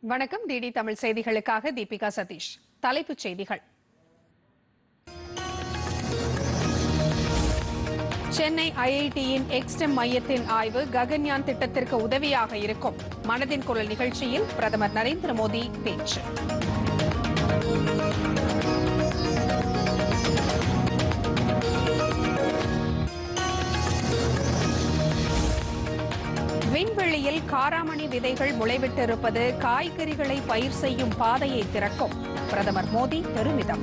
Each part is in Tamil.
வணக்கம். டிடி தமிழ் செய்திகளுக்காக தீபிகா சதீஷ். தலைப்புச் செய்திகள். சென்னை ஐஐடியின் எக்ஸ்டெம் மையத்தின் ஆய்வு ககன்யான் திட்டத்திற்கு உதவியாக இருக்கும். மனதின் குரல் நிகழ்ச்சியில் பிரதமர் நரேந்திர மோடி பேச்சு. விண்வெளியில் காராமணி விதைகள் முளைவிட்டிருப்பது காய்கறிகளை பயிர் செய்யும் பாதையை திறக்கும். பிரதமர் மோடி பெருமிதம்.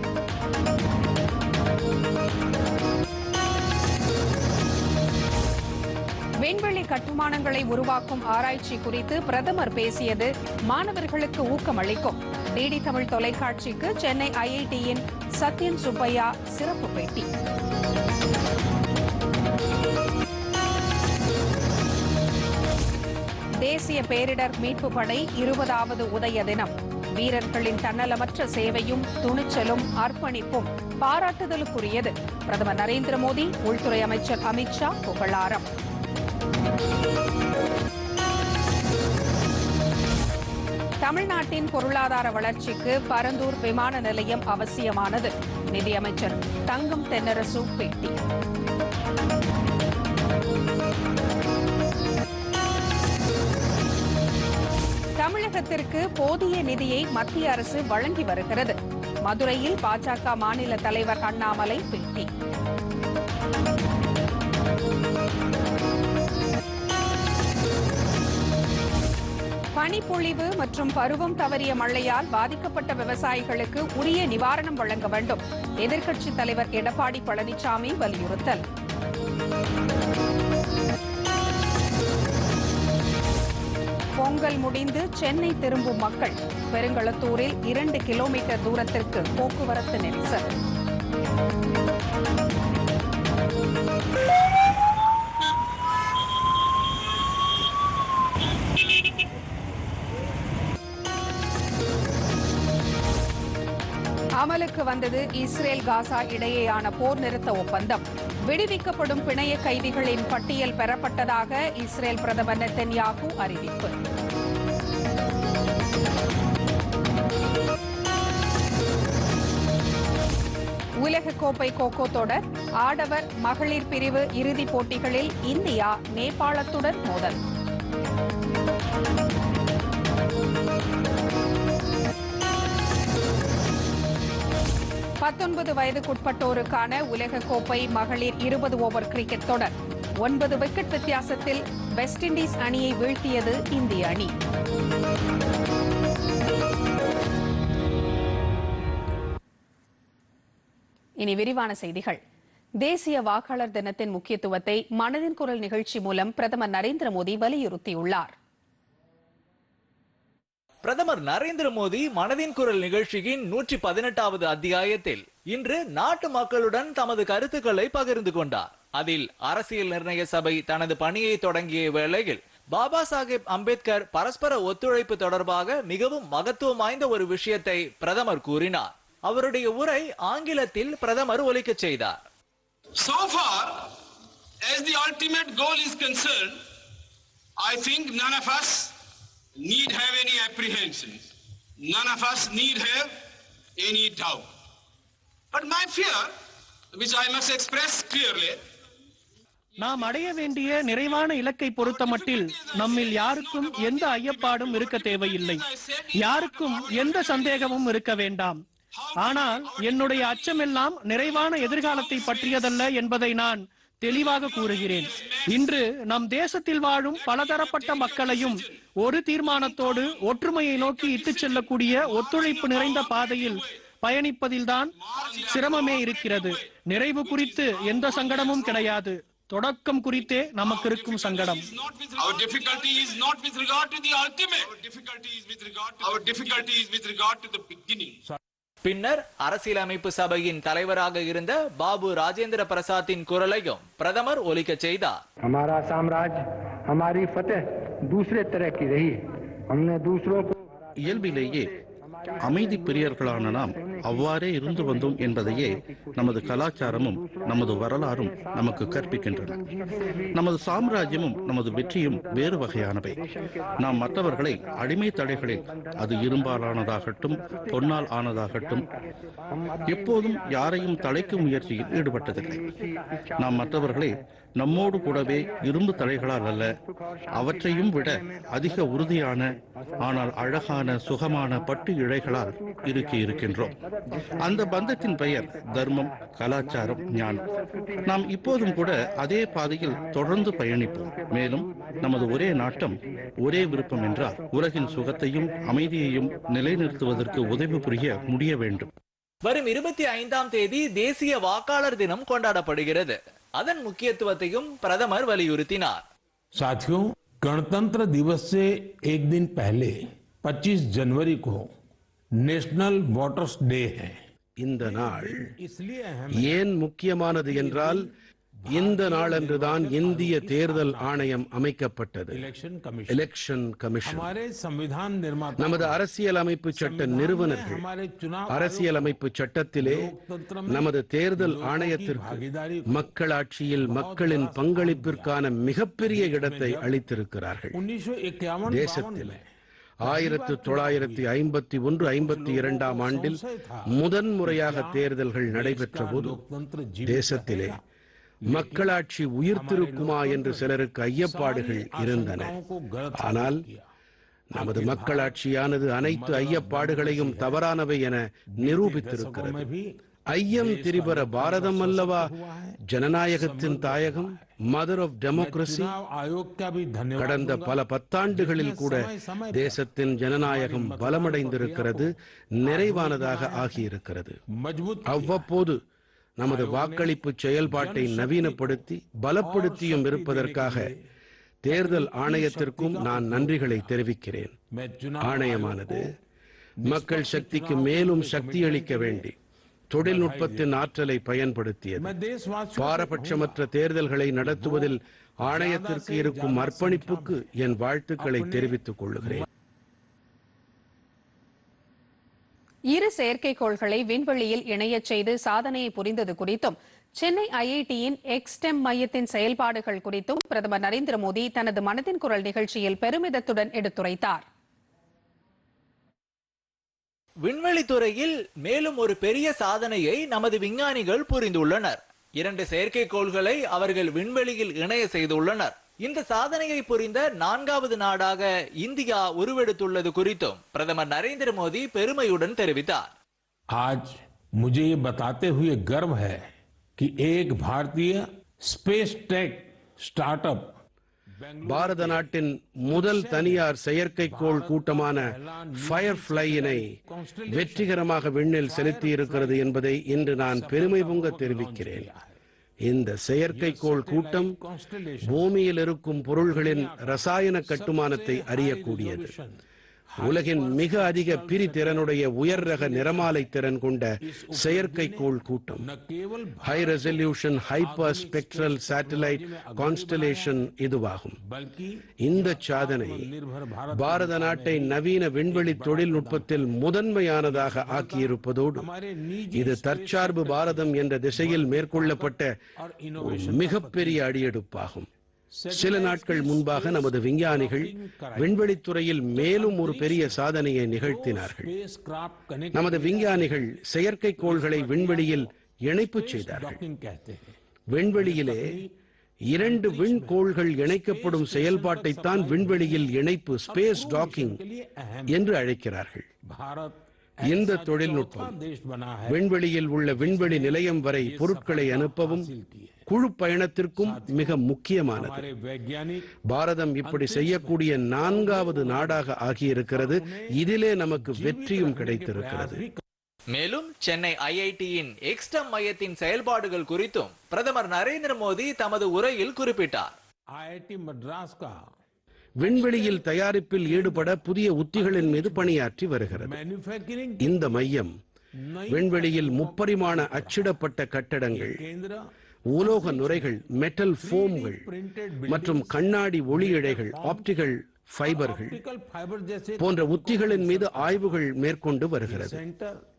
விண்வெளி கட்டுமானங்களை உருவாக்கும் ஆராய்ச்சி குறித்து பிரதமர் பேசியது மாணவர்களுக்கு ஊக்கமளிக்கும். டிடி தமிழ் தொலைக்காட்சிக்கு சென்னை ஐஐடியின் சத்யன் சுப்பையா சிறப்பு பேட்டி. தேசிய பேரிடர் மீட்பு படை இருபதாவது உதய தினம். வீரர்களின் தன்னலமற்ற சேவையும் துணிச்சலும் அர்ப்பணிப்பும் பாராட்டுதலுக்குரியது. பிரதமர் நரேந்திர மோடி உள்துறை அமைச்சர் அமித்ஷா புகழாரம். தமிழ்நாட்டின் பொருளாதார வளர்ச்சிக்கு பரந்தூர் விமான நிலையம் அவசியமானது. நிதியமைச்சர் தங்கம் தென்னரசு பேட்டி. தமிழகத்திற்கு போதிய நிதியை மத்திய அரசு வழங்கி வருகிறது. மதுரையில் பாஜக மாநில தலைவர் அண்ணாமலை பேட்டி. பனிப்பொழிவு மற்றும் பருவம் தவறிய மழையால் பாதிக்கப்பட்ட விவசாயிகளுக்கு உரிய நிவாரணம் வழங்க வேண்டும். எதிர்க்கட்சித் தலைவர் எடப்பாடி பழனிசாமி வலியுறுத்தல். பொங்கல் முடிந்து சென்னை திரும்பும் மக்கள். பெருங்களத்தூரில் இரண்டு கிலோமீட்டர் தூரத்திற்கு போக்குவரத்து நெரிசல். அமலுக்கு வந்தது இஸ்ரேல் காசா இடையேயான போர் நிறுத்த ஒப்பந்தம். விடுவிக்கப்படும் பிணைய கைதிகளின் பட்டியல் பெறப்பட்டதாக இஸ்ரேல் பிரதமர் நெத்தன்யாகு அறிவிப்பு. உலகக்கோப்பை கோகோ தொடர் ஆடவர் மகளிர் பிரிவு இறுதிப் போட்டிகளில் இந்தியா நேபாளத்துடன் மோதல். பத்தொன்பது வயதுக்குட்பட்டோருக்கான உலகக்கோப்பை மகளிர் இருபது ஓவர் கிரிக்கெட் தொடர். ஒன்பது விக்கெட் வித்தியாசத்தில் வெஸ்ட் இண்டீஸ் அணியை வீழ்த்தியது இந்திய அணி. இனி விரிவான செய்திகள். தேசிய வாக்காளர் தினத்தின் முக்கியத்துவத்தை மனதின் குரல் நிகழ்ச்சி மூலம் பிரதமர் நரேந்திர மோடி வலியுறுத்தியுள்ளார். பிரதமர் நரேந்திர மோடி மனதின் குரல் நிகழ்ச்சியின் நூற்றி பதினெட்டாவது அத்தியாயத்தில் இன்று நாட்டு மக்களுடன் தமது கருத்துக்களை பகிர்ந்து கொண்டார். அதில் அரசியல் நிர்ணய சபை தனது பணியை தொடங்கிய வேளையில் பாபா சாஹேப் அம்பேத்கர் பரஸ்பர ஒத்துழைப்பு தொடர்பாக மிகவும் மகத்துவம் வாய்ந்த ஒரு விஷயத்தை பிரதமர் கூறினார். அவருடைய உரை ஆங்கிலத்தில் பிரதமர் ஒலிக்கச் செய்தார். So far, as the ultimate goal is concerned, I think none of us need have any apprehensions. None of us need have any doubt. But my fear, which I must express clearly, நாம் அடைய வேண்டிய நிறைவான இலக்கை பொறுத்தமட்டில் நம்மில் யாருக்கும் எந்த ஐயப்பாடும் இருக்க தேவையில்லை யாருக்கும் எந்த சந்தேகமும் இருக்க வேண்டாம் ஆனால் என்னுடைய அச்சமெல்லாம் நிறைவான எதிர்காலத்தை பற்றியதல்ல என்பதை நான் தெளிவாக கூறுகிறேன். இன்று நம் தேசத்தில் வாழும் பலதரப்பட்ட மக்களையும் ஒரு தீர்மானத்தோடு ஒற்றுமையை நோக்கி இட்டுச் செல்லக்கூடிய ஒத்துழைப்பு நிறைந்த பாதையில் பயணிப்பதில்தான் சிரமமே இருக்கிறது. நிறைவு குறித்து எந்த சங்கடமும் கிடையாது. தொடக்கம் குறித்தே நமக்கு இருக்கும் சங்கடம். Our difficulty is not with regard to the ultimate. Our difficulty is with regard to our difficulty is with regard to the beginning. பின்னர் அரசியலமைப்பு சபையின் தலைவராக இருந்த பாபு ராஜேந்திர பிரசாத்தின் குரலையும் பிரதமர் ஒலிக்க செய்தார். ஹமாரா சாம்ராஜ் ஹமாரி ஃபத்தே தூசரே தரக்கி ரஹி ஹம்னே தூசரோ இயல்பிலேயே அமைதி பிரியர்களான நாம் அவ்வாறே இருந்து வந்தோம் என்பதையே நமது கலாச்சாரமும் நமது வரலாறும் நமக்கு கற்பிக்கின்றன. நமது சாம்ராஜ்யமும் நமது வெற்றியும் வேறு வகையானவை. நாம் மற்றவர்களை அடிமை தடைகளில் அது இரும்பாலானதாகட்டும் பொன்னால் ஆனதாகட்டும் எப்போதும் யாரையும் தலைக்கும் முயற்சியில் ஈடுபட்டதில்லை. நாம் மற்றவர்களை நம்மோடு கூடவே இரும்பு தடைகளால் அல்ல அவற்றையும் விட அதிக உறுதியான ஆனால் அழகான சுகமான பட்டு இழைகளால் இருக்கி இருக்கின்றோம் அந்த பந்தத்தின் பெயர் தர்மம் கலாச்சாரம் ஞானம் நாம் இப்போதும் கூட அதே பாதையில் தொடர்ந்து பயணிப்போம் மேலும் நமது ஒரே நாட்டம் ஒரே விருப்பம் என்றால் உலகின் சுகத்தையும் அமைதியையும் நிலைநிறுத்துவதற்கு உதவி புரிய முடிய வேண்டும் வரும் இருபத்தி ஐந்தாம் தேதி தேசிய வாக்காளர் தினம் கொண்டாடப்படுகிறது அதன் முக்கியத்துவத்தையும் பிரதமர் வலியுறுத்தினார் साथियों गणतंत्र दिवस से एक दिन पहले 25 जनवरी को நேஷனல் வாட்டர்ஸ் டே இந்த நாள் ஏன் முக்கியமானது என்றால் இந்த நாள் நாளன்றுதான் இந்திய தேர்தல் ஆணையம் அமைக்கப்பட்டது. எலெக்ஷன் கமிஷன் நமது அரசியல் அமைப்பு சட்ட நிறுவனர்கள் அரசியல் அமைப்பு சட்டத்திலே நமது தேர்தல் ஆணையத்திற்கு மக்களாட்சியில் மக்களின் பங்களிப்பிற்கான மிகப்பெரிய இடத்தை அளித்திருக்கிறார்கள். தேசத்திலே ஆயிரத்து தொள்ளாயிரத்தி ஐம்பத்தி ஒன்று ஐம்பத்தி இரண்டாம் ஆண்டில் முதன் முறையாக தேர்தல்கள் நடைபெற்ற போது தேசத்திலே மக்களாட்சி உயிர்த்திருக்குமா என்று சிலருக்கு ஐயப்பாடுகள் இருந்தன. ஆனால் நமது மக்களாட்சியானது அனைத்து ஐயப்பாடுகளையும் தவறானவை என நிரூபித்திருக்கிறது. ஐயம் திரிபர பாரதம் அல்லவா? ஜனநாயகத்தின் தாயகம் மதர் ஆஃப் டெமோக்ரஸி கடந்த பல பத்தாண்டுகளில் கூட தேசத்தின் ஜனநாயகம் பலமடைந்திருக்கிறது நிறைவானதாக ஆகியிருக்கிறது. அவ்வப்போது நமது வாக்களிப்பு செயல்பாட்டை நவீனப்படுத்தி பலப்படுத்தியும் இருப்பதற்காக தேர்தல் ஆணையத்திற்கும் நான் நன்றிகளை தெரிவிக்கிறேன். ஆணையமானது மக்கள் சக்திக்கு மேலும் சக்தியளிக்க வேண்டி தொழில்நுட்பத்தின் ஆற்றலை பயன்படுத்தியது. பாரபட்சமற்ற தேர்தல்களை நடத்துவதில் ஆணையத்திற்கு இருக்கும் அர்ப்பணிப்புக்கு என் வாழ்த்துக்களை தெரிவித்துக் கொள்கிறேன் இரு செயற்கைக்கோள்களை விண்வெளியில் இணையச் செய்து சாதனையை புரிந்தது குறித்தும் சென்னை ஐஐடியின் எக்ஸ்டெம் மையத்தின் செயல்பாடுகள் குறித்தும் பிரதமர் நரேந்திர மோடி தனது மனதின் குரல் நிகழ்ச்சியில் பெருமிதத்துடன் எடுத்துரைத்தார். விண்வெளி துறையில் மேலும் ஒரு பெரிய சாதனையை நமது விஞ்ஞானிகள் புரிந்துள்ளனர் இரண்டு செயற்கைக்கோள்களை அவர்கள் விண்வெளியில் இணைய செய்துள்ளனர் இந்த சாதனையை புரிந்த நான்காவது நாடாக இந்தியா உருவெடுத்துள்ளது குறித்தும் பிரதமர் நரேந்திர மோடி பெருமையுடன் தெரிவித்தார் आज मुझे ये बताते हुए गर्व है कि एक भारतीय स्पेस टेक स्टार्टअप பாரத நாட்டின் முதல் தனியார் செயற்கைக்கோள் கூட்டமான ஃபயர்ஃபிளையினை வெற்றிகரமாக விண்ணில் செலுத்தி இருக்கிறது என்பதை இன்று நான் பெருமை பொங்க தெரிவிக்கிறேன். இந்த செயற்கைக்கோள் கூட்டம் பூமியில் இருக்கும் பொருள்களின் ரசாயன கட்டுமானத்தை அறியக்கூடியது. உலகின் மிக அதிக பிரித்திறனுடைய உயர் ரக நிறமாலை திறன் கொண்ட செயற்கைக்கோள் கூட்டம். High resolution hyper spectral satellite constellation இதுவாகும். இந்த சாதனை பாரத நாட்டை நவீன விண்வெளி தொழில்நுட்பத்தில் முதன்மையானதாக ஆக்கியிருப்பதோடு இது தற்சார்பு பாரதம் என்ற திசையில் மேற்கொள்ளப்பட்ட மிகப்பெரிய அடியெடுப்பாகும். சில நாட்கள் முன்பாக நமது விஞ்ஞானிகள் விண்வெளித்துறையில் மேலும் ஒரு பெரிய சாதனையை நிகழ்த்தினார்கள். நமது விஞ்ஞானிகள் செயற்கைக்கோள்களை விண்வெளியில் இணைப்பு செய்தார்கள். விண்வெளியிலே இரண்டு விண்கோள்கள் இணைக்கப்படும் செயல்பாட்டைத்தான் விண்வெளியில் இணைப்பு ஸ்பேஸ் டாக்கிங் என்று அழைக்கிறார்கள். இந்த தொழில்நுட்பம் விண்வெளியில் உள்ள விண்வெளி நிலையம் வரை பொருட்களை அனுப்பவும் குழு பயணத்திற்கும் மிக முக்கியமானது. பாரதம் இப்படி செய்யக்கூடிய நான்காவது நாடாக ஆகியிருக்கிறது. இதிலே நமக்கு வெற்றியும் கிடைத்திருக்கிறது. மேலும் சென்னை ஐஐடியின் எக்ஸ்டம் மையத்தின் செயல்பாடுகள் குறித்தும் பிரதமர் நரேந்திர மோடி தமது உரையில் குறிப்பிட்டார். ஐஐடி மட்ராஸ் விண்வெளியில் தயாரிப்பில் ஈடுபட புதிய உத்திகளின் மீது பணியாற்றி வருகிறது. இந்த மையம் விண்வெளியில் முப்பரிமாண அச்சிடப்பட்ட கட்டடங்கள் உலோக நுரைகள் மெட்டல் ஃபோம்கள் மற்றும் கண்ணாடி ஒளி இழைகள் ஆப்டிகல் ஃபைபர்கள் போன்ற உத்திகளின் மீது ஆய்வுகள் மேற்கொண்டு வருகிறது.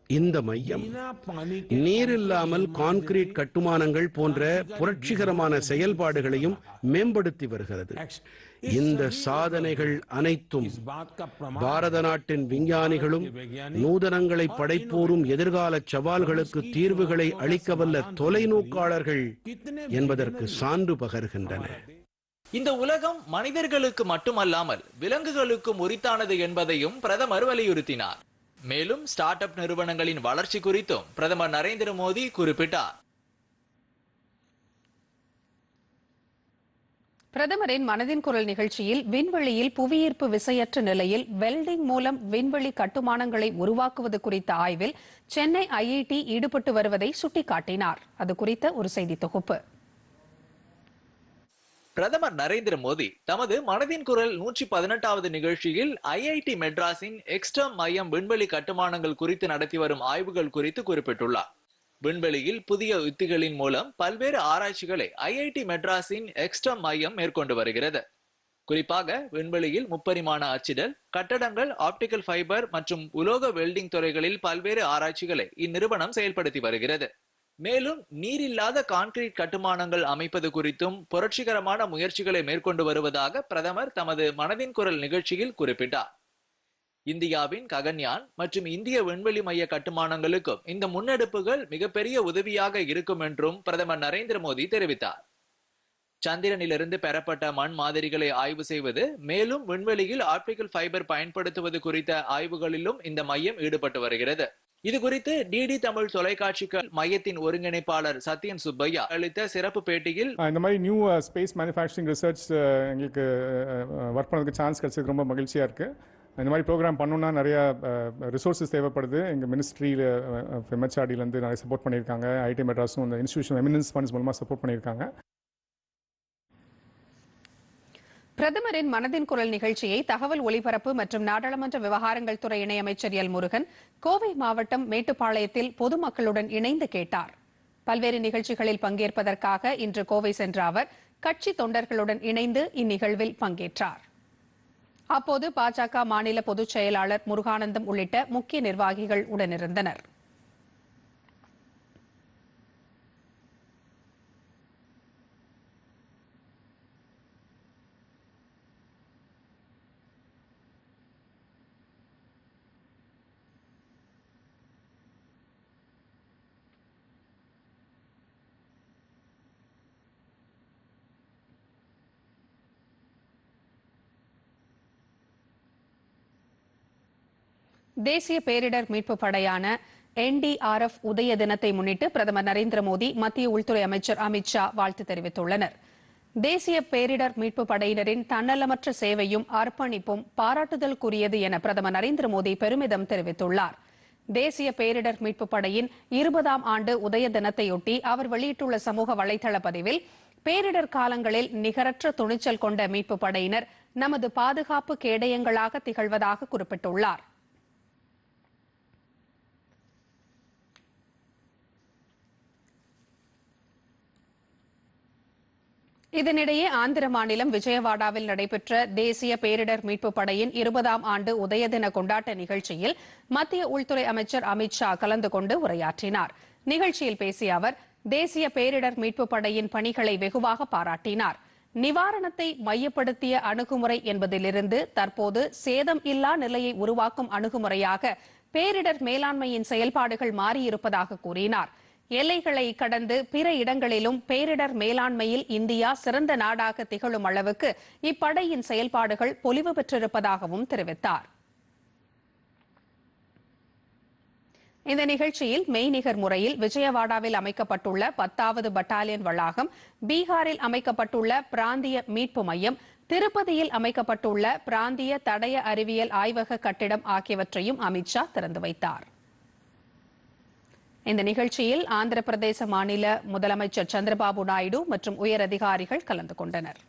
இந்த மையம் நீர் இல்லாமல் கான்கிரீட் கட்டுமானங்கள் போன்ற புரட்சிகரமான செயல்பாடுகளையும் மேம்படுத்தி வருகிறது. இந்த சாதனைகள் அனைத்தும் பாரத நாட்டின் விஞ்ஞானிகளும் நூதனங்களை படைப்போரும் எதிர்கால சவால்களுக்கு தீர்வுகளை அளிக்கவல்ல தொலைநோக்காளர்கள் என்பதற்கு சான்று பகர்கின்றன இந்த உலகம் மனிதர்களுக்கு மட்டுமல்லாமல் விலங்குகளுக்கும் உரித்தானது என்பதையும் பிரதமர் வலியுறுத்தினார். மேலும் ஸ்டார்ட் அப் நிறுவனங்களின் வளர்ச்சி குறித்தும் பிரதமர் நரேந்திர மோடி குறிப்பிட்டார். பிரதமரின் மனதின் குரல் நிகழ்ச்சியில் விண்வெளியில் புவியீர்ப்பு விசையற்ற நிலையில் வெல்டிங் மூலம் விண்வெளி கட்டுமானங்களை உருவாக்குவது குறித்த ஆய்வில் சென்னை ஐஐடி ஈடுபட்டு வருவதை சுட்டிக்காட்டினார். அது குறித்த ஒரு செய்தி தொகுப்பு. பிரதமர் நரேந்திர மோடி தமது மனதின் குரல் நூற்றி பதினெட்டாவது நிகழ்ச்சியில் ஐஐடி மெட்ராஸின் எக்ஸ்டம் மையம் விண்வெளி கட்டுமானங்கள் குறித்து நடத்தி வரும் ஆய்வுகள் குறித்து குறிப்பிட்டுள்ளார். விண்வெளியில் புதிய யுத்திகளின் மூலம் பல்வேறு ஆராய்ச்சிகளை ஐஐடி மெட்ராஸின் எக்ஸ்டம் மையம் மேற்கொண்டு வருகிறது. குறிப்பாக விண்வெளியில் முப்பரிமாண அச்சிடல் கட்டடங்கள் ஆப்டிகல் ஃபைபர் மற்றும் உலோக வெல்டிங் துறைகளில் பல்வேறு ஆராய்ச்சிகளை இந்நிறுவனம் செயல்படுத்தி வருகிறது. மேலும் நீரில்லாத கான்கிரீட் கட்டுமானங்கள் அமைப்பது குறித்தும் புரட்சிகரமான முயற்சிகளை மேற்கொண்டு வருவதாக பிரதமர் தமது மனதின் குரல் நிகழ்ச்சியில் குறிப்பிட்டார். இந்தியாவின் ககன்யான் மற்றும் இந்திய விண்வெளி மைய கட்டுமானங்களுக்கும் இந்த முன்னெடுப்புகள் மிகப்பெரிய உதவியாக இருக்கும் என்றும் பிரதமர் நரேந்திர மோடி தெரிவித்தார். சந்திரனிலிருந்து பெறப்பட்ட மண் மாதிரிகளை ஆய்வு செய்வது மேலும் விண்வெளியில் ஆப்டிகல் ஃபைபர் பயன்படுத்துவது குறித்த ஆய்வுகளிலும் இந்த மையம் ஈடுபட்டு வருகிறது. இது குறித்து டிடி தமிழ் தொலைக்காட்சிக்கு மையத்தின் ஒருங்கிணைப்பாளர் சத்யன் சுப்பையா அளித்த சிறப்பு பேட்டியில் இந்த மாதிரி நியூ ஸ்பேஸ் மேனுஃபேக்சரிங் ரிசர்ச் எங்களுக்கு uh, uh, ஒர்க் பண்ணதுக்கு சான்ஸ் கிடைச்சது ரொம்ப மகிழ்ச்சியா இருக்கு. இந்த மாதிரி ப்ரோக்ராம் பண்ணணுன்னா நிறைய ரிசோர்ஸஸ் தேவைப்படுது. எங்கள் மினிஸ்ட்ரியில் எம்ஹெச்ஆர்டிலேருந்து நிறைய சப்போர்ட் பண்ணியிருக்காங்க. ஐடி மெட்ராஸும் இந்த இன்ஸ்டியூஷன் எமினன்ஸ் ஃபண்ட்ஸ் மூலமாக சப்போர்ட் பண்ணியிருக்காங்க. பிரதமரின் மனதின் குரல் நிகழ்ச்சியை தகவல் ஒலிபரப்பு மற்றும் நாடாளுமன்ற விவகாரங்கள் துறை இணையமைச்சர் எல் முருகன் கோவை மாவட்டம் மேட்டுப்பாளையத்தில் பொதுமக்களுடன் இணைந்து கேட்டார். பல்வேறு நிகழ்ச்சிகளில் பங்கேற்பதற்காக இன்று கோவை சென்ற அவர் கட்சி தொண்டர்களுடன் இணைந்து இந்நிகழ்வில் பங்கேற்றார். அப்போது பாஜக மாநில பொதுச் செயலாளர் முருகானந்தம் உள்ளிட்ட முக்கிய நிர்வாகிகள் உடனிருந்தனர். தேசிய பேரிடர் மீட்பு படையான என்டிஆர்எஃப் உதய தினத்தை முன்னிட்டு பிரதமர் நரேந்திர மோடி மத்திய உள்துறை அமைச்சர் அமித் ஷா வாழ்த்து தெரிவித்துள்ளனர். தேசிய பேரிடர் மீட்பு படையினரின் தன்னலமற்ற சேவையும் அர்ப்பணிப்பும் பாராட்டுதலுக்குரியது என பிரதமர் நரேந்திர மோடி பெருமிதம் தெரிவித்துள்ளார். தேசிய பேரிடர் மீட்பு படையின் இருபதாம் ஆண்டு உதய தினத்தையொட்டி அவர் வெளியிட்டுள்ள சமூக வலைதள பதிவில் பேரிடர் காலங்களில் நிகரற்ற துணிச்சல் கொண்ட மீட்பு படையினர் நமது பாதுகாப்பு கேடயங்களாக திகழ்வதாக குறிப்பிட்டுள்ளார். இதனிடையே ஆந்திர மாநிலம் விஜயவாடாவில் நடைபெற்ற தேசிய பேரிடர் மீட்பு படையின் இருபதாம் ஆண்டு உதய தின கொண்டாட்ட நிகழ்ச்சியில் மத்திய உள்துறை அமைச்சர் அமித் ஷா கலந்து கொண்டு உரையாற்றினார். நிகழ்ச்சியில் பேசிய அவர் தேசிய பேரிடர் மீட்பு படையின் பணிகளை வெகுவாக பாராட்டினார். நிவாரணத்தை மையப்படுத்திய அணுகுமுறை என்பதிலிருந்து தற்போது சேதம் இல்லா நிலையை உருவாக்கும் அணுகுமுறையாக பேரிடர் மேலாண்மையின் செயல்பாடுகள் மாறியிருப்பதாக கூறினார். எல்லைகளை கடந்து பிற இடங்களிலும் பேரிடர் மேலாண்மையில் இந்தியா சிறந்த நாடாக திகழும் அளவுக்கு இப்படையின் செயல்பாடுகள் பொலிவு பெற்றிருப்பதாகவும் தெரிவித்தார். இந்த நிகழ்ச்சியில் மெய்நிகர் முறையில் விஜயவாடாவில் அமைக்கப்பட்டுள்ள பத்தாவது பட்டாலியன் வளாகம் பீகாரில் அமைக்கப்பட்டுள்ள பிராந்திய மீட்பு மையம் திருப்பதியில் அமைக்கப்பட்டுள்ள பிராந்திய தடய அறிவியல் ஆய்வக கட்டிடம் ஆகியவற்றையும் அமித்ஷா திறந்து வைத்தார். இந்த நிகழ்ச்சியில் ஆந்திர பிரதேச மாநில முதலமைச்சர் சந்திரபாபு நாயுடு மற்றும் உயர் அதிகாரிகள் கலந்து கொண்டனர்.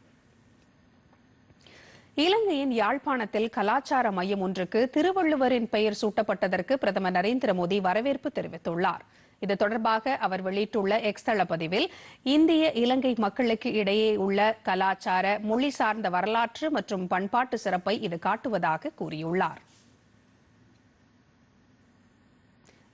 இலங்கையின் யாழ்ப்பாணத்தில் கலாச்சார மையம் ஒன்றுக்கு திருவள்ளுவரின் பெயர் சூட்டப்பட்டதற்கு பிரதமர் நரேந்திர மோடி வரவேற்பு தெரிவித்துள்ளார். இது தொடர்பாக அவர் வெளியிட்டுள்ள எக்ஸ் தளப்பதிவில் பதிவில் இந்திய இலங்கை மக்களுக்கு இடையே உள்ள கலாச்சார மொழி சார்ந்த வரலாற்று மற்றும் பண்பாட்டு சிறப்பை இது காட்டுவதாக கூறியுள்ளார்.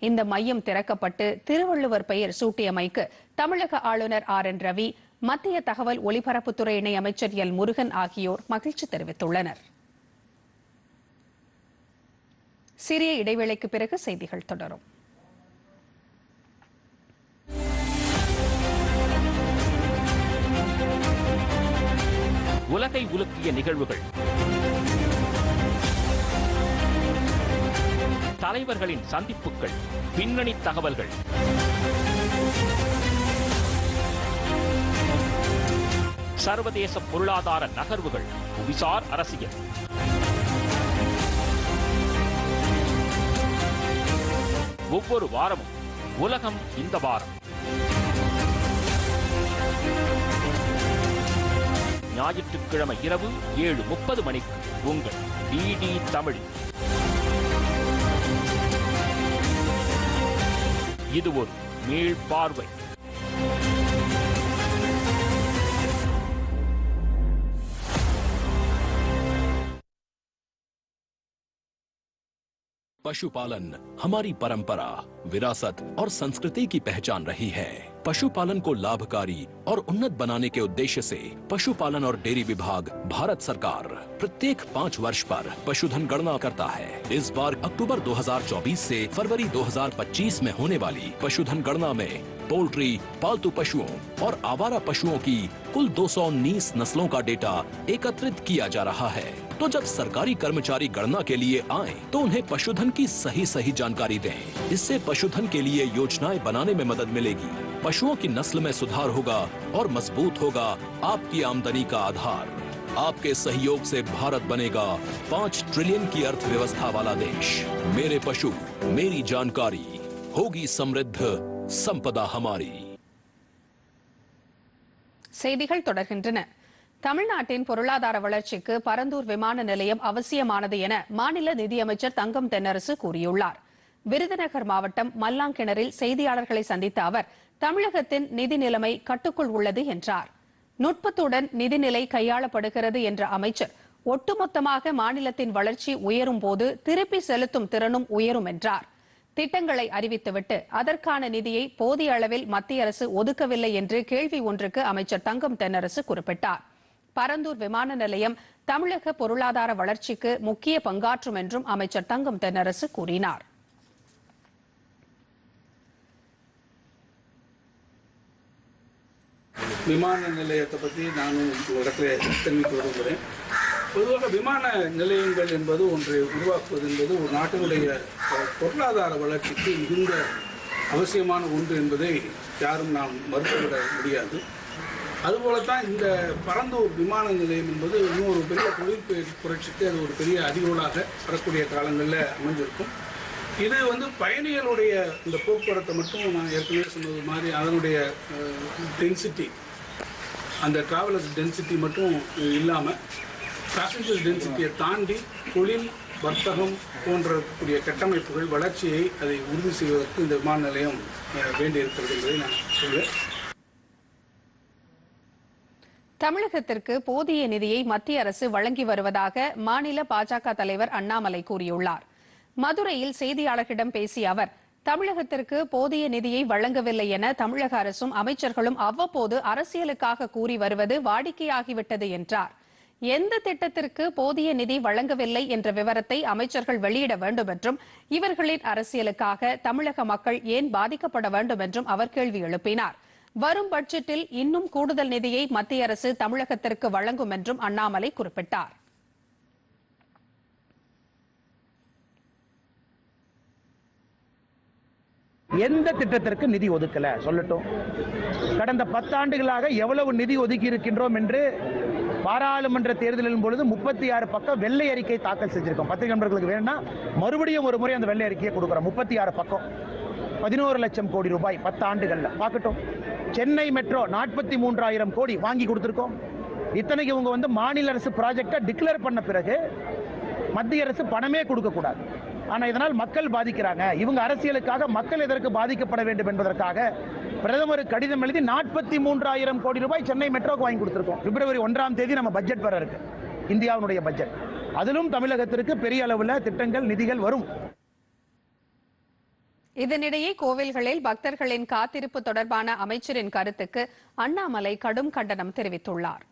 இந்த மையம் திறக்கப்பட்டு திருவள்ளுவர் பெயர் சூட்டியமைக்கு தமிழக ஆளுநர் ஆர் என் ரவி மத்திய தகவல் ஒலிபரப்புத்துறை இணை அமைச்சர் எல் முருகன் ஆகியோர் மகிழ்ச்சி தெரிவித்துள்ளனர். சிறிய இடைவேளைக்கு பிறகு செய்திகள் தொடரும். உலகை உலுக்கிய நிகழ்வுகள். தலைவர்களின் சந்திப்புகள் பின்னணி தகவல்கள். சர்வதேச பொருளாதார நகர்வுகள் புவிசார் அரசியல். ஒவ்வொரு வாரமும் உலகம் இந்த வாரம். ஞாயிற்றுக்கிழமை இரவு ஏழு முப்பது மணிக்கு உங்கள் டிடி தமிழ். இது ஒரு மீள் பார்வை पशुपालन हमारी परंपरा विरासत और संस्कृति की पहचान रही है पशुपालन को लाभकारी और उन्नत बनाने के उद्देश्य से पशुपालन और डेयरी विभाग भारत सरकार प्रत्येक पाँच वर्ष पर पशुधन गणना करता है। इस बार अक्टूबर 2024 से फरवरी 2025 में होने वाली पशुधन गणना में पोल्ट्री, पालतू पशुओं और आवारा पशुओं की कुल 219 नस्लों का डेटा एकत्रित किया जा रहा है। तो जब सरकारी कर्मचारी गणना के लिए आए तो उन्हें पशुधन की सही सही जानकारी दें। इससे पशुधन के लिए योजनाएँ बनाने में मदद मिलेगी। पशुओं की नस्ल में सुधार होगा और मजबूत होगा आपकी आमदनी का आधार आपके सहयोग से भारत बनेगा पाँच ट्रिलियन की अर्थव्यवस्था वाला देश मेरे पशु मेरी जानकारी होगी समृद्ध संपदा हमारी செய்திகள் தொடர்கின்றன தமிழ்நாட்டின் பொருளாதார வளர்ச்சிக்கு பரந்தூர் விமான நிலையம் அவசியமானது என மாநில நிதியமைச்சர் தங்கம் தென்னரசு கூறியுள்ளார் விருதுநகர் மாவட்டம் மல்லாங்கிணறில் செய்தியாளர்களை சந்தித்த அவர் தமிழகத்தின் நிதி நிலைமை கட்டுக்குள் உள்ளது என்றார். நுட்பத்துடன் நிதிநிலை கையாளப்படுகிறது என்ற அமைச்சர் ஒட்டுமொத்தமாக மாநிலத்தின் வளர்ச்சி உயரும் போது திருப்பி செலுத்தும் திறனும் உயரும் என்றார். திட்டங்களை அறிவித்துவிட்டு அதற்கான நிதியை போதிய அளவில் மத்திய அரசு ஒதுக்கவில்லை என்று கேள்வி ஒன்றுக்கு அமைச்சர் தங்கம் தென்னரசு குறிப்பிட்டார். பரந்தூர் விமான நிலையம் தமிழக பொருளாதார வளர்ச்சிக்கு முக்கிய பங்காற்றும் என்றும் அமைச்சர் தங்கம் தென்னரசு கூறினார். விமான நிலையத்தை பற்றி நானும் இடத்துல தெரிவிக்க விரும்புகிறேன் பொதுவாக விமான நிலையங்கள் என்பது ஒன்றை உருவாக்குவது என்பது ஒரு நாட்டினுடைய பொருளாதார வளர்ச்சிக்கு மிகுந்த அவசியமான ஒன்று என்பதை யாரும் நாம் மறுத்துவிட முடியாது. அதுபோலத்தான் இந்த பரந்தூர் விமான நிலையம் என்பது இன்னொரு பெரிய தொழில் புரட்சிக்கு அது ஒரு பெரிய அறிவுளாக வரக்கூடிய காலங்களில் அமைஞ்சிருக்கும். இது வந்து பயணிகளுடைய இந்த போக்குவரத்தை மட்டும் நான் ஏற்கனவே சொன்னது மாதிரி அதனுடைய டென்சிட்டி அந்த டிராவலர்ஸ் டென்சிட்டி மட்டும் இல்லாமல் பேசஞ்சர்ஸ் டென்சிட்டியை தாண்டி தொழில் வர்த்தகம் போன்ற கூடிய கட்டமைப்புகள் வளர்ச்சியை அதை உறுதி செய்வதற்கு இந்த விமான நிலையம் வேண்டியிருக்கிறது என்பதை நான் சொல்வேன். தமிழகத்திற்கு போதிய நிதியை மத்திய அரசு வழங்கி வருவதாக மாநில பாஜக தலைவர் அண்ணாமலை கூறியுள்ளார். மதுரையில் செய்தியாளர்களிடம் பேசிய அவர் தமிழகத்திற்கு போதிய நிதியை வழங்கவில்லை என தமிழக அரசும் அமைச்சர்களும் அவ்வப்போது அரசியலுக்காக கூறி வருவது வாடிக்கையாகிவிட்டது என்றார். எந்த திட்டத்திற்கு போதிய நிதி வழங்கவில்லை என்ற விவரத்தை அமைச்சர்கள் வெளியிட வேண்டும் என்றும் இவர்களின் அரசியலுக்காக தமிழக மக்கள் ஏன் பாதிக்கப்பட வேண்டும் என்றும் அவர் கேள்வி எழுப்பினார். வரும் பட்ஜெட்டில் இன்னும் கூடுதல் நிதியை மத்திய அரசு தமிழகத்திற்கு வழங்கும் என்றும் அண்ணாமலை குறிப்பிட்டார். எந்த திட்டத்திற்கு நிதி ஒதுக்கல? சொல்லட்டும். கடந்த பத்தாண்டுகளாக எவ்வளவு நிதி ஒதுக்கி இருக்கின்றோம் என்று பாராளுமன்ற தேர்தலின் பொழுது முப்பத்தி ஆறு பக்கம் வெள்ளை அறிக்கை தாக்கல் செஞ்சிருக்கோம். பத்திரிகை நண்பர்களுக்கு வேணும்னா மறுபடியும் ஒரு முறை அந்த வெள்ளை அறிக்கையை கொடுக்குறோம். முப்பத்தி ஆறு பக்கம். பதினோரு லட்சம் கோடி ரூபாய் பத்து ஆண்டுகளில் பார்க்கட்டும். சென்னை மெட்ரோ நாற்பத்தி மூன்றாயிரம் கோடி வாங்கி கொடுத்துருக்கோம். இத்தனைக்கு இவங்க வந்து மாநில அரசு ப்ராஜெக்டை டிக்ளேர் பண்ண பிறகு மத்திய அரசு பணமே கொடுக்கக்கூடாது. ஆனால் இதனால் மக்கள் பாதிக்கிறாங்க. இவங்க அரசியலுக்காக மக்கள் எதற்கு பாதிக்கப்பட வேண்டும் என்பதற்காக பிரதமர் கடிதம் எழுதி நாற்பத்தி மூன்றாயிரம் கோடி ரூபாய் சென்னை மெட்ரோக்கு வாங்கி கொடுத்துருக்கோம். பிப்ரவரி ஒன்றாம் தேதி நம்ம பட்ஜெட் வர இருக்கு. இந்தியாவினுடைய பட்ஜெட். அதிலும் தமிழகத்திற்கு பெரிய அளவில் திட்டங்கள் நிதிகள் வரும். இதனிடையே கோவில்களில் பக்தர்களின் காத்திருப்பு தொடர்பான அமைச்சரின் கருத்துக்கு அண்ணாமலை கடும் கண்டனம் தெரிவித்துள்ளார்.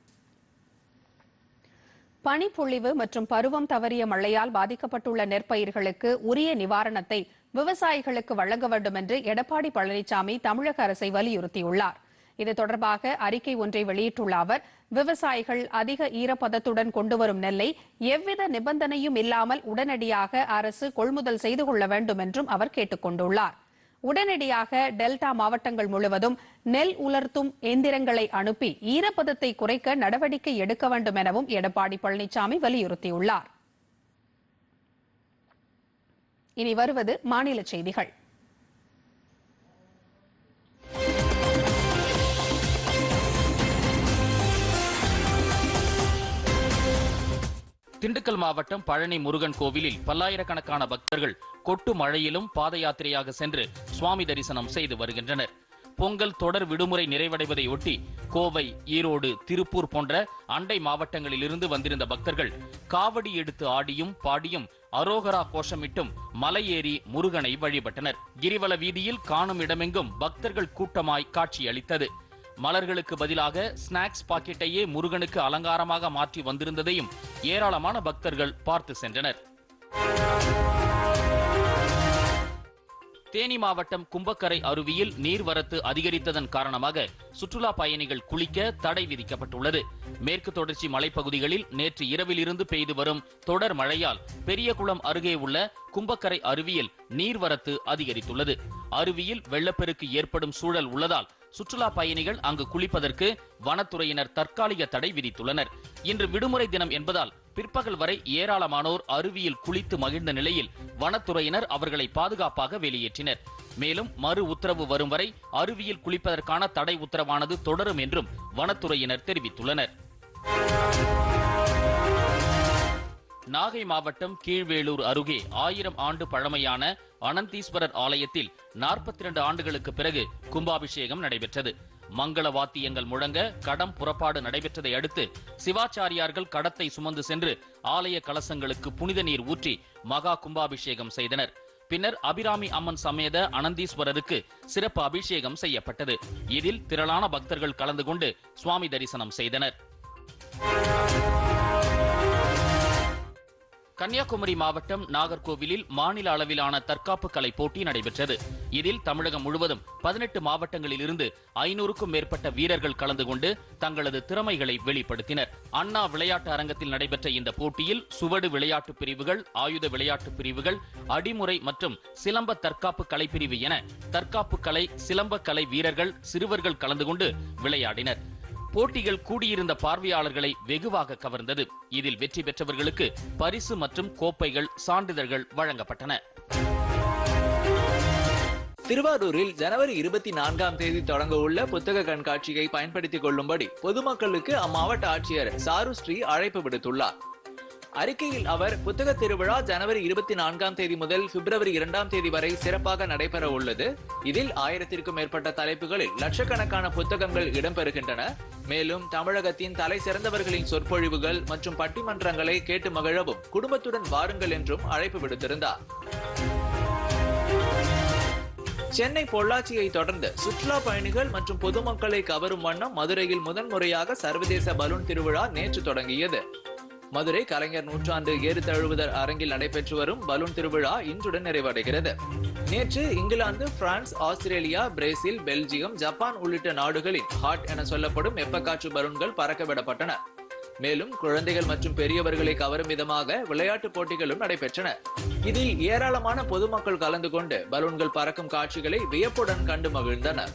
பனிப்பொழிவு மற்றும் பருவம் தவறிய மழையால் பாதிக்கப்பட்டுள்ள நெற்பயிர்களுக்கு உரிய நிவாரணத்தை விவசாயிகளுக்கு வழங்க வேண்டும் என்று எடப்பாடி பழனிசாமி தமிழக அரசை வலியுறுத்தியுள்ளார். இது தொடர்பாக அறிக்கை ஒன்றை வெளியிட்டுள்ள அவர் விவசாயிகள் அதிக ஈரப்பதத்துடன் கொண்டுவரும் நெல்லை எவ்வித நிபந்தனையும் இல்லாமல் உடனடியாக அரசு கொள்முதல் செய்து கொள்ள வேண்டும் என்றும் அவர் கேட்டுக் கொண்டுள்ளாா் உடனடியாக டெல்டா மாவட்டங்கள் முழுவதும் நெல் உலர்த்தும் எந்திரங்களை அனுப்பி ஈரப்பதத்தை குறைக்க நடவடிக்கை எடுக்க வேண்டும் எனவும் எடப்பாடி பழனிசாமி வலியுறுத்தியுள்ளார். இனி வருவது மாநில செய்திகள். திண்டுக்கல் மாவட்டம் பழனி முருகன் கோவிலில் பல்லாயிரக்கணக்கான பக்தர்கள் கொட்டு மழையிலும் பாத யாத்திரையாக சென்று சுவாமி தரிசனம் செய்து வருகின்றனர். பொங்கல் தொடர் விடுமுறை நிறைவடைவதை ஒட்டி கோவை ஈரோடு திருப்பூர் போன்ற அண்டை மாவட்டங்களில் இருந்து வந்திருந்த பக்தர்கள் காவடி எடுத்து ஆடியும் பாடியும் அரோகரா கோஷமிட்டும் மலையேறி முருகனை வழிபட்டனர். கிரிவல வீதியில் காணும் இடமெங்கும் பக்தர்கள் கூட்டமாய் காட்சியளித்தது. மலர்களுக்கு பதிலாக ஸ்நாக்ஸ் பாக்கெட்டையே முருகனுக்கு அலங்காரமாக மாற்றி வந்திருந்ததையும் ஏராளமான பக்தர்கள் பார்த்து சென்றனர். தேனி மாவட்டம் கும்பக்கரை அருவியில் நீர்வரத்து அதிகரித்ததன் காரணமாக சுற்றுலா பயணிகள் குளிக்க தடை விதிக்கப்பட்டுள்ளது. மேற்கு தொடர்ச்சி மலைப்பகுதிகளில் நேற்று இரவிலிருந்து பெய்து வரும் தொடர் மழையால் பெரியகுளம் அருகே உள்ள கும்பக்கரை அருவியில் நீர்வரத்து அதிகரித்துள்ளது. அருவியில் வெள்ளப்பெருக்கு ஏற்படும் சூழல் உள்ளதால் சுற்றுலா பயணிகள் அங்கு குளிப்பதற்கு வனத்துறையினர் தற்காலிக தடை விதித்துள்ளனர். இன்று விடுமுறை தினம் என்பதால் பிற்பகல் வரை ஏராளமானோர் அருவியில் குளித்து மகிழ்ந்த நிலையில் வனத்துறையினர் அவர்களை பாதுகாப்பாக வெளியேற்றினர். மேலும் மறு உத்தரவு வரும் வரை அருவியில் குளிப்பதற்கான தடை உத்தரவானது தொடரும் என்றும் வனத்துறையினர் தெரிவித்துள்ளனர். நாகை மாவட்டம் கீழ்வேளூர் அருகே ஆயிரம் ஆண்டு பழமையான அனந்தீஸ்வரர் ஆலயத்தில் நாற்பத்தி இரண்டு ஆண்டுகளுக்கு பிறகு கும்பாபிஷேகம் நடைபெற்றது. மங்கள வாத்தியங்கள் முழங்க கடம் புறப்பாடு நடைபெற்றதை அடுத்து சிவாச்சாரியார்கள் கடத்தை சுமந்து சென்று ஆலய கலசங்களுக்கு புனித நீர் ஊற்றி மகா கும்பாபிஷேகம் செய்தனர். பின்னர் அபிராமி அம்மன் சமேத அனந்தீஸ்வரருக்கு சிறப்பு அபிஷேகம் செய்யப்பட்டது. இதில் திரளான பக்தர்கள் கலந்து கொண்டு சுவாமி தரிசனம் செய்தனர். கன்னியாகுமரி மாவட்டம் நாகர்கோவிலில் மாநில அளவிலான தற்காப்பு கலை போட்டி நடைபெற்றது. இதில் தமிழகம் முழுவதும் பதினெட்டு மாவட்டங்களில் இருந்து ஐநூறுக்கும் மேற்பட்ட வீரர்கள் கலந்து கொண்டு தங்களது திறமைகளை வெளிப்படுத்தினர். அண்ணா விளையாட்டு அரங்கத்தில் நடைபெற்ற இந்த போட்டியில் சுவடு விளையாட்டு பிரிவுகள் ஆயுத விளையாட்டு பிரிவுகள் அடிமுறை மற்றும் சிலம்ப தற்காப்பு கலை பிரிவு என தற்காப்பு கலை சிலம்ப கலை வீரர்கள் சிறுவர்கள் கலந்து கொண்டு விளையாடினர். போட்டிகள் கூடியிருந்த பார்வையாளர்களை வெகுவாக கவர்ந்தது. இதில் வெற்றி பெற்றவர்களுக்கு பரிசு மற்றும் கோப்பைகள் சான்றிதழ்கள் வழங்கப்பட்டன. திருவாரூரில் ஜனவரி இருபத்தி நான்காம் தேதி தொடங்க உள்ள புத்தக கண்காட்சியை பயன்படுத்திக் கொள்ளும்படி பொதுமக்களுக்கு அம்மாவட்ட ஆட்சியர் சாருஸ்ரீ அழைப்பு விடுத்துள்ளார். அறிக்கையில் அவர் புத்தக திருவிழா ஜனவரி இருபத்தி நான்காம் தேதி முதல் பிப்ரவரி இரண்டாம் தேதி வரை சிறப்பாக நடைபெற உள்ளது. இதில் ஆயிரத்திற்கும் மேற்பட்ட தலைப்புகளில் லட்சக்கணக்கான புத்தகங்கள் இடம்பெறுகின்றன. மேலும் தமிழகத்தின் தலை சிறந்தவர்களின் சொற்பொழிவுகள் மற்றும் பட்டிமன்றங்களை கேட்டு மகிழவும் குடும்பத்துடன் வாருங்கள் என்றும் அழைப்பு விடுத்திருந்தார். சென்னை பொள்ளாச்சியை தொடர்ந்து சுற்றுலா பயணிகள் மற்றும் பொதுமக்களை கவரும் வண்ணம் மதுரையில் முதன்முறையாக சர்வதேச பலூன் திருவிழா நேற்று தொடங்கியது. மதுரை கலைஞர் நூற்றாண்டு ஏறு தழுவுதல் அரங்கில் நடைபெற்று வரும் பலூன் திருவிழா இன்றுடன் நிறைவடைகிறது. நேற்று England France Australia Brazil Belgium Japan உள்ளிட்ட நாடுகளில் ஹாட் என சொல்லப்படும் வெப்பக்காற்று பலூன்கள் பறக்கவிடப்பட்டன. மேலும் குழந்தைகள் மற்றும் பெரியவர்களை கவரும் விதமாக விளையாட்டுப் போட்டிகளும் நடைபெற்றன. இதில் ஏராளமான பொதுமக்கள் கலந்து கொண்டு பலூன்கள் பறக்கும் காட்சிகளை வியப்புடன் கண்டு மகிழ்ந்தனர்.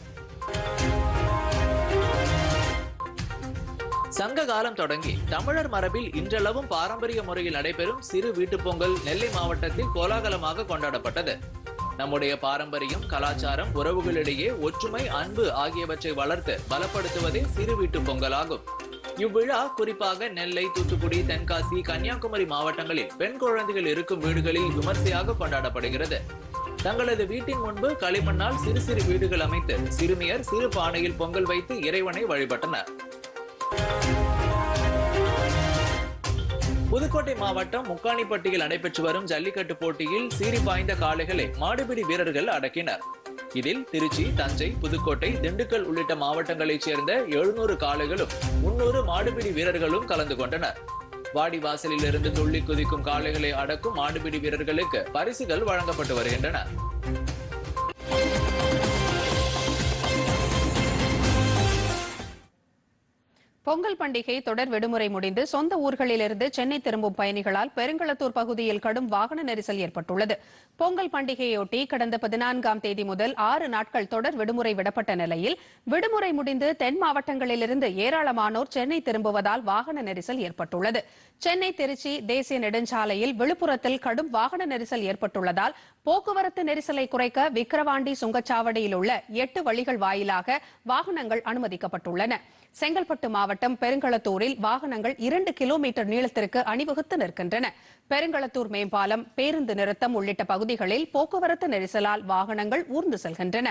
சங்க காலம் தொடங்கி தமிழர் மரபில் இன்றளவும் பாரம்பரிய முறையில் நடைபெறும் சிறு வீட்டுப் பொங்கல் நெல்லை மாவட்டத்தில் கோலாகலமாக கொண்டாடப்பட்டது. நம்முடைய பாரம்பரியம் கலாச்சாரம் உறவுகளிடையே ஒற்றுமை அன்பு ஆகியவற்றை வளர்த்து பலப்படுத்துவதே சிறு வீட்டுப் பொங்கலாகும். இவ்விழா குறிப்பாக நெல்லை தூத்துக்குடி தென்காசி கன்னியாகுமரி மாவட்டங்களில் பெண் குழந்தைகள் இருக்கும் வீடுகளில் விமர்சையாக கொண்டாடப்படுகிறது. தங்களது வீட்டின் முன்பு களிமண்ணால் சிறு சிறு வீடுகள் அமைத்து சிறுமியர் சிறு பானையில் பொங்கல் வைத்து இறைவனை வழிபட்டனர். புதுக்கோட்டை மாவட்டம் முக்காணிப்பட்டியில் நடைபெற்று வரும் ஜல்லிக்கட்டு போட்டியில் சீறி பாய்ந்த காளைகளை மாடுபிடி வீரர்கள் அடக்கினர். இதில் திருச்சி தஞ்சை புதுக்கோட்டை திண்டுக்கல் உள்ளிட்ட மாவட்டங்களைச் சேர்ந்த எழுநூறு காளைகளும் முன்னூறு மாடுபிடி வீரர்களும் கலந்து கொண்டனர். வாடிவாசலில் இருந்து துள்ளி குதிக்கும் காளைகளை அடக்கும் மாடுபிடி வீரர்களுக்கு பரிசுகள் வழங்கப்பட்டு வருகின்றன. பொங்கல் பண்டிகை தொடர் விடுமுறை முடிந்து சொந்த ஊர்களிலிருந்து சென்னை திரும்பும் பயணிகளால் பெருங்களத்தூர் பகுதியில் கடும் வாகன நெரிசல் ஏற்பட்டுள்ளது. பொங்கல் பண்டிகையொட்டி கடந்த பதினான்காம் தேதி முதல் ஆறு நாட்கள் தொடர் விடுமுறை விடப்பட்ட நிலையில் விடுமுறை முடிந்து தென் மாவட்டங்களிலிருந்து ஏராளமானோர் சென்னை திரும்புவதால் வாகன நெரிசல் ஏற்பட்டுள்ளது. சென்னை திருச்சி தேசிய நெடுஞ்சாலையில் விழுப்புரத்தில் கடும் வாகன நெரிசல் ஏற்பட்டுள்ளதால் போக்குவரத்து நெரிசலை குறைக்க விக்கிரவாண்டி சுங்கச்சாவடியில் உள்ள எட்டு வழிகள் வாயிலாக வாகனங்கள் அனுமதிக்கப்பட்டுள்ளன. செங்கல்பட்டு மாவட்டம் பெருங்களத்தூரில் வாகனங்கள் இரண்டு கிலோமீட்டர் நீளத்திற்கு அணிவகுத்து நிற்கின்றன. பெருங்களத்தூர் மேம்பாலம் பேருந்து நிறுத்தம் உள்ளிட்ட பகுதிகளில் போக்குவரத்து நெரிசலால் வாகனங்கள் ஊர்ந்து செல்கின்றன.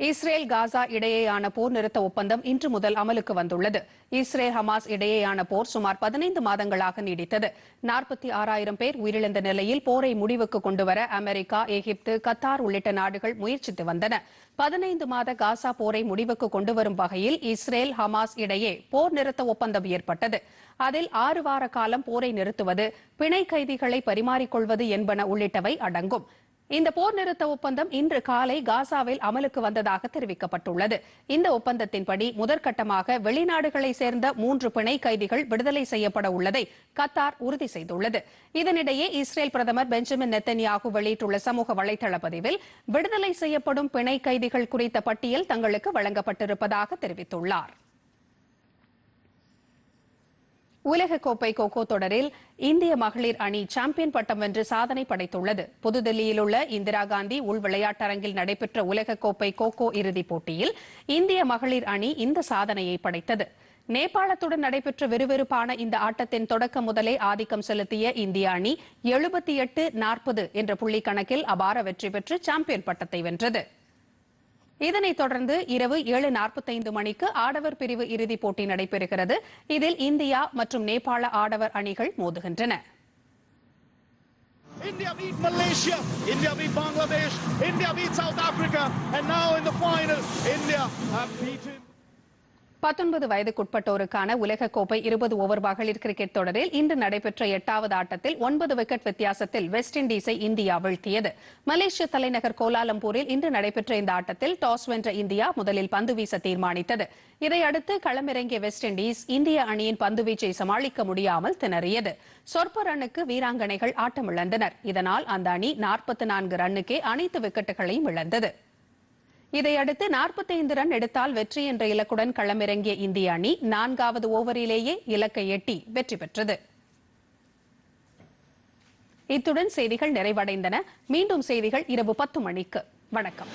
இஸ்ரேல் காசா இடையேயான போர் நிறுத்த ஒப்பந்தம் இன்று முதல் அமலுக்கு வந்துள்ளது. இஸ்ரேல் ஹமாஸ் இடையேயான போர் சுமார் பதினைந்து மாதங்களாக நீடித்தது. நாற்பத்தி ஆறாயிரம் பேர் உயிரிழந்த நிலையில் போரை முடிவுக்கு கொண்டுவர அமெரிக்கா எகிப்து கத்தார் உள்ளிட்ட நாடுகள் முயற்சித்து வந்தன. பதினைந்து மாத காசா போரை முடிவுக்கு கொண்டுவரும் வகையில் இஸ்ரேல் ஹமாஸ் இடையே போர் நிறுத்த ஒப்பந்தம் ஏற்பட்டது. அதில் ஆறு வார காலம் போரை நிறுத்துவது பிணை கைதிகளை பரிமாறிக்கொள்வது என்பன உள்ளிட்டவை அடங்கும். இந்த போர் நிறுத்த ஒப்பந்தம் இன்று காலை காசாவில் அமலுக்கு வந்ததாக தெரிவிக்கப்பட்டுள்ளது. இந்த ஒப்பந்தத்தின்படி முதற்கட்டமாக வெளிநாடுகளை சேர்ந்த மூன்று பிணை கைதிகள் விடுதலை செய்யப்பட உள்ளதை கத்தார் உறுதி செய்துள்ளது. இதனிடையே இஸ்ரேல் பிரதமர் பெஞ்சமின் நெத்தன்யாகு வெளியிட்டுள்ள சமூக வலைதள பதிவில் விடுதலை செய்யப்படும் பிணை கைதிகள் குறித்த பட்டியல் தங்களுக்கு வழங்கப்பட்டிருப்பதாக உலக கோப்பை கோகோ தொடரில் இந்திய மகளிர் அணி சாம்பியன் பட்டம் வென்று சாதனை படைத்துள்ளது. புதுதில்லியில் உள்ள இந்திரா காந்தி உள் விளையாட்டரங்கில் நடைபெற்ற கோப்பை கோகோ இறுதிப் போட்டியில் இந்திய மகளிர் அணி இந்த சாதனையை படைத்தது. நேபாளத்துடன் நடைபெற்ற விறுவிறுப்பான இந்த ஆட்டத்தின் தொடக்கம் முதலே ஆதிக்கம் செலுத்திய இந்திய அணி எழுபத்தி எட்டு நாற்பது என்ற புள்ளி கணக்கில் அபார வெற்றி பெற்று சாம்பியன் பட்டத்தை வென்றது. இதனைத் தொடர்ந்து இரவு ஏழு நாற்பத்தைந்து மணிக்கு ஆடவர் பிரிவு இறுதிப் போட்டி நடைபெறுகிறது இதில் இந்தியா மற்றும் நேபாள ஆடவர் அணிகள் மோதுகின்றன India beat Malaysia, India beat Bangladesh, India beat South Africa, and now in the final, India have beaten. பத்தொன்பது வயதுக்குட்பட்டோருக்கான உலகக்கோப்பை இருபது ஓவர் மகளிர் கிரிக்கெட் தொடரில் இன்று நடைபெற்ற எட்டாவது ஆட்டத்தில் ஒன்பது விக்கெட் வித்தியாசத்தில் வெஸ்ட் இண்டீஸை இந்தியா வீழ்த்தியது. மலேசிய தலைநகர் கோலாலம்பூரில் இன்று நடைபெற்ற இந்த ஆட்டத்தில் டாஸ் வென்ற இந்தியா முதலில் பந்து வீச தீர்மானித்தது. இதையடுத்து களமிறங்கிய வெஸ்ட் இண்டீஸ் இந்திய அணியின் பந்துவீச்சை சமாளிக்க முடியாமல் திணறியது. சொற்ப ரன்னுக்கு வீராங்கனைகள் ஆட்டமிழந்தனர். இதனால் அந்த அணி நாற்பத்தி நான்கு ரன்னுக்கே அனைத்து விக்கெட்டுகளையும் இழந்தது. இதையடுத்து 45 ரன் எடுத்தால் வெற்றி என்ற இலக்குடன் களமிறங்கிய இந்திய அணி நான்காவது ஓவரிலேயே இலக்கை எட்டி வெற்றி பெற்றது. இத்துடன் செய்திகள் நிறைவடைந்தன. மீண்டும் செய்திகள் இரவு பத்து மணிக்கு. வணக்கம்.